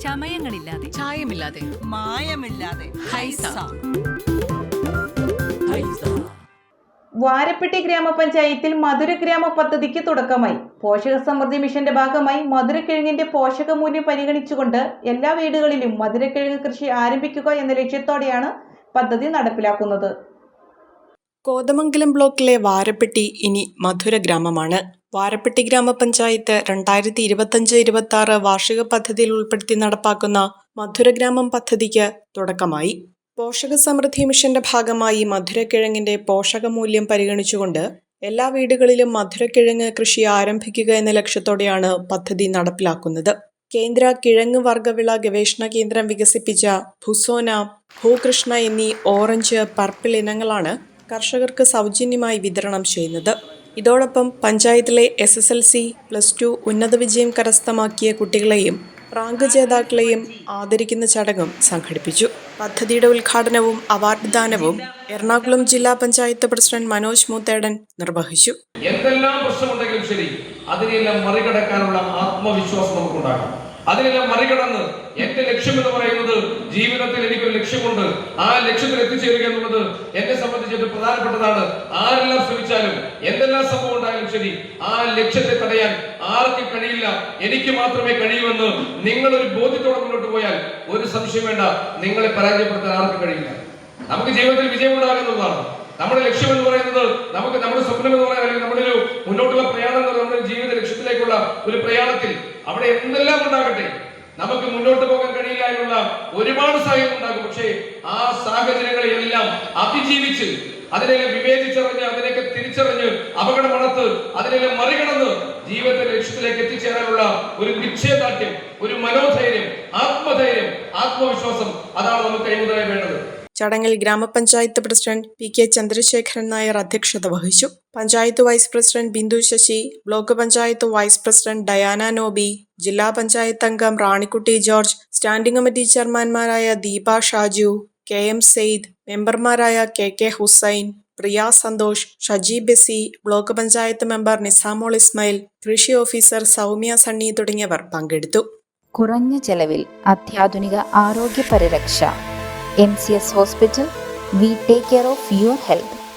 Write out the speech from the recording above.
ചമയങ്ങളില്ലാതെ. ചായമില്ലാതെ. മായമില്ലാതെ. ഹൈസ. വാരപ്പെട്ടി ഗ്രാമപഞ്ചായത്തിൽ മധുര ഗ്രാമ പദ്ധതിക്ക് തുടക്കമായി. പോഷക സമൃദ്ധി മിഷന്റെ ഭാഗമായി മധുരക്കിഴങ്ങിന്റെ പോഷകമൂല്യം പരിഗണിച്ചുകൊണ്ട് എല്ലാ വീടുകളിലും മധുരക്കിഴങ്ങ് കൃഷി ആരംഭിക്കുക എന്ന ലക്ഷ്യത്തോടെയാണ് പദ്ധതി നടപ്പിലാക്കുന്നത്. കോതമംഗലം ബ്ലോക്കിലെ വാരപ്പെട്ടി ഇനി മധുര ഗ്രാമമാണ്. വാരപ്പെട്ടി ഗ്രാമപഞ്ചായത്ത് രണ്ടായിരത്തി ഇരുപത്തഞ്ച് ഇരുപത്തി ആറ് വാർഷിക പദ്ധതിയിൽ ഉൾപ്പെടുത്തി നടപ്പാക്കുന്ന മധുരഗ്രാമം പദ്ധതിക്ക് തുടക്കമായി. പോഷക സമൃദ്ധി മിഷന്റെ ഭാഗമായി മധുരക്കിഴങ്ങിന്റെ പോഷകമൂല്യം പരിഗണിച്ചുകൊണ്ട് എല്ലാ വീടുകളിലും മധുരക്കിഴങ്ങ് കൃഷി ആരംഭിക്കുക എന്ന ലക്ഷ്യത്തോടെയാണ് പദ്ധതി നടപ്പിലാക്കുന്നത്. കേന്ദ്ര കിഴങ്ങ് വർഗവിള ഗവേഷണ കേന്ദ്രം വികസിപ്പിച്ച ഭുസോന ഭൂകൃഷ്ണ എന്നീ ഓറഞ്ച് പർപ്പിൾ ഇനങ്ങളാണ് കർഷകർക്ക് സൗജന്യമായി വിതരണം ചെയ്യുന്നത്. ഇതോടൊപ്പം പഞ്ചായത്തിലെ S S L C plus two ഉന്നത വിജയം കരസ്ഥമാക്കിയ കുട്ടികളെയും റാങ്ക് ജേതാക്കളെയും ആദരിക്കുന്ന ചടങ്ങും സംഘടിപ്പിച്ചു. പദ്ധതിയുടെ ഉദ്ഘാടനവും അവാർഡ് ദാനവും എറണാകുളം ജില്ലാ പഞ്ചായത്ത് പ്രസിഡന്റ് മനോജ് മൂത്തേടൻ നിർവഹിച്ചു. എന്തെല്ലാം പ്രശ്നമുണ്ടെങ്കിലും ശരി അതിനെല്ലാം മറികടക്കാനുള്ള ആത്മവിശ്വാസം നമുക്കുണ്ടാകണം. അതിനെല്ലാം മറികടന്ന് എന്റെ ലക്ഷ്യം എന്ന് പറയുന്നത് ജീവിതത്തിൽ എനിക്കൊരു ലക്ഷ്യമുണ്ട്. ആ ലക്ഷ്യത്തിൽ എത്തിച്ചേരുക എന്നുള്ളത് എന്നെ സംബന്ധിച്ച് ഏറ്റവും പ്രധാനപ്പെട്ടതാണ്. ആരെല്ലാം ശ്രമിച്ചാലും എന്തെല്ലാം സംഭവം ഉണ്ടായാലും ശരി ആ ലക്ഷ്യത്തെ തടയാൻ ആർക്കും കഴിയില്ല. എനിക്ക് മാത്രമേ കഴിയൂവെന്ന് നിങ്ങൾ ഒരു ബോധ്യത്തോടെ മുന്നോട്ട് പോയാൽ ഒരു സംശയം വേണ്ട. നിങ്ങളെ പരാജയപ്പെടുത്താൻ ആർക്കും കഴിയില്ല. നമുക്ക് ജീവിതത്തിൽ വിജയം ഉണ്ടാകുന്നതാണ് നമ്മുടെ ലക്ഷ്യം എന്ന് പറയുന്നത് നമുക്ക് നമ്മുടെ സ്വപ്നം എന്ന് അല്ലെങ്കിൽ നമ്മുടെ ഒരു മുന്നോട്ടുള്ള പ്രയാണം പറയുന്നത് നമ്മുടെ ജീവിത ലക്ഷ്യത്തിലേക്കുള്ള ഒരു പ്രയാണത്തിൽ അവിടെ എന്തെല്ലാം ഉണ്ടാകട്ടെ? നമുക്ക് മുന്നോട്ട് പോകാൻ കഴിയില്ല എന്നുള്ള ഒരുപാട് സാഹചര്യം ഉണ്ടാകും. പക്ഷേ ആ സാഹചര്യങ്ങളെ എല്ലാം അതിജീവിച്ച് അതിനെ വിവേചിച്ചറിഞ്ഞ് അതിനെയൊക്കെ തിരിച്ചറിഞ്ഞ് അപകടമണത്ത് അതിനെല്ലാം മറികടന്ന് ജീവിതത്തിന്റെ ലക്ഷ്യത്തിലേക്ക് എത്തിച്ചേരാനുള്ള ഒരു നിശ്ചയദാർഢ്യം ഒരു മനോധൈര്യം ആത്മധൈര്യം ആത്മവിശ്വാസം അതാണ് നമുക്ക് കൈമുതലായി വേണ്ടത്. ചടങ്ങിൽ ഗ്രാമപഞ്ചായത്ത് president P K Chandrasekharan Nair അധ്യക്ഷത വഹിച്ചു. Panchayat vice president Bindu Sasi block panchayat vice president Diana Nobi ജില്ലാ പഞ്ചായത്ത് അംഗം റാണിക്കുട്ടി ജോർജ് സ്റ്റാൻഡിംഗ് കമ്മിറ്റി ചെയർമാൻമാരായ ദീപ ഷാജു കെ എം സെയ്ദ് മെമ്പർമാരായ K K Hussain Priya Santhosh Shaji Bessy block panchayat member Nisamol Ismail കൃഷി officer Soumya Sunny തുടങ്ങിയവർ പങ്കെടുത്തു. കുറഞ്ഞ ചെലവിൽ അത്യാധുനിക ആരോഗ്യ പരിരക്ഷ MCS Hospital, we take care of your health.